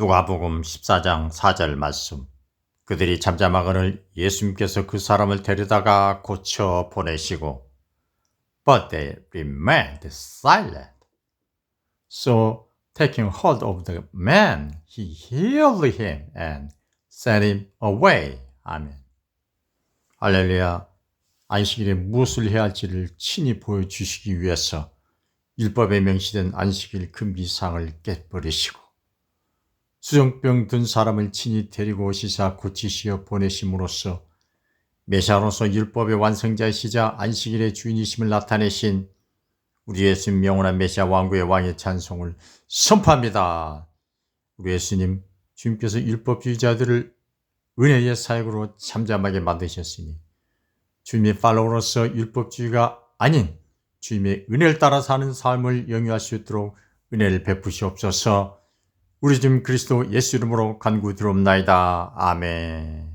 누가복음 14장 4절 말씀. 그들이 잠잠하거늘 예수님께서 그 사람을 데려다가 고쳐 보내시고 But they remained silent. So taking hold of the man, he healed him and sent him away. 아멘. 할렐루야. 안식일에 무엇을 해야 할지를 친히 보여주시기 위해서 율법에 명시된 안식일 금기상을 깨버리시고 수정병 든 사람을 친히 데리고 오시사 고치시어 보내심으로써 메시아로서 율법의 완성자이시자 안식일의 주인이심을 나타내신 우리 예수님 영원한 메시아 왕국의 왕의 찬송을 선포합니다. 우리 예수님 주님께서 율법주의자들을 은혜의 사역으로 잠잠하게 만드셨으니 주님의 팔로우로서 율법주의가 아닌 주님의 은혜를 따라 사는 삶을 영위할 수 있도록 은혜를 베푸시옵소서 우리 주님 그리스도 예수 이름으로 간구 드옵나이다. 아멘.